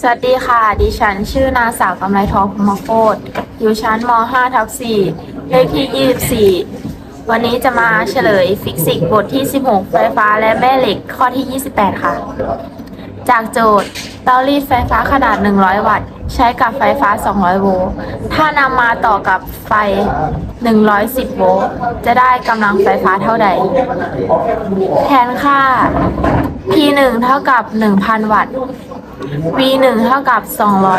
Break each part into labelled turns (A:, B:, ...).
A: สวัสดีค่ะ ดิฉันชื่อนางสาวกำไรทองพมโคตอยู่ชั้นม .5 ทับ4เลขที่ 24 วันนี้จะมาเฉลยฟิสิกส์บทที่ 16 ไฟฟ้าและแม่เหล็กข้อที่ 28 ค่ะ จากโจทย์เตารีดไฟฟ้าขนาด 100 วัตต์ ใช้กับไฟฟ้า 200 โวลต์ ถ้านำมาต่อกับไฟ 110 โวลต์ จะได้กำลังไฟฟ้าเท่าใด แทนค่า P1 เท่ากับ 1,000 วัตต์ V1 เท่ากับ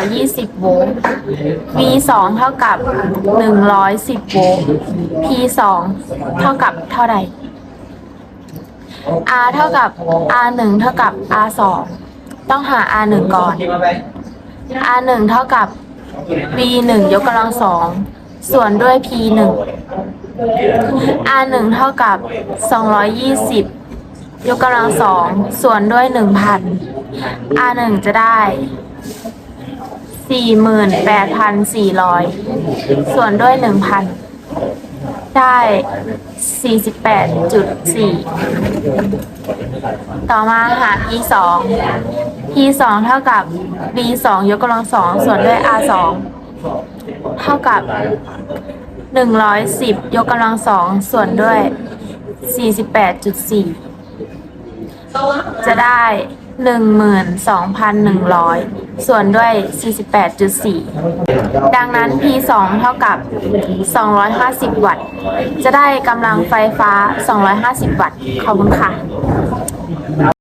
A: 220 โวลต์ V2 เท่ากับ 110 โวลต์ P2 เท่ากับเท่าใด R เท่ากับ R1 เท่ากับ R2 ต้องหา R1 ก่อน R1 เท่ากับ V1 ยกกำลังสองส่วนด้วย P1 R1 เท่ากับ 220 ยกกำลังสองส่วนด้วยหนึ่งพัน r หนึ่งจะได้สี่หมื่นแปดพันสี่ร้อยส่วนด้วยหนึ่งพันได้สี่สิบแปดจุดสี่ต่อมาหาร e สอง e สองเท่ากับ b สองยกกำลังสองส่วนด้วย r สองเท่ากับหนึ่งร้อยสิบยกกำลังสองส่วนด้วยสี่สิบแปดจุดสี่ จะได้ 12,100 ส่วนด้วย 48.4 ดังนั้น P2 เท่ากับ 250 วัตต์ จะได้กำลังไฟฟ้า 250 วัตต์ ขอบคุณค่ะ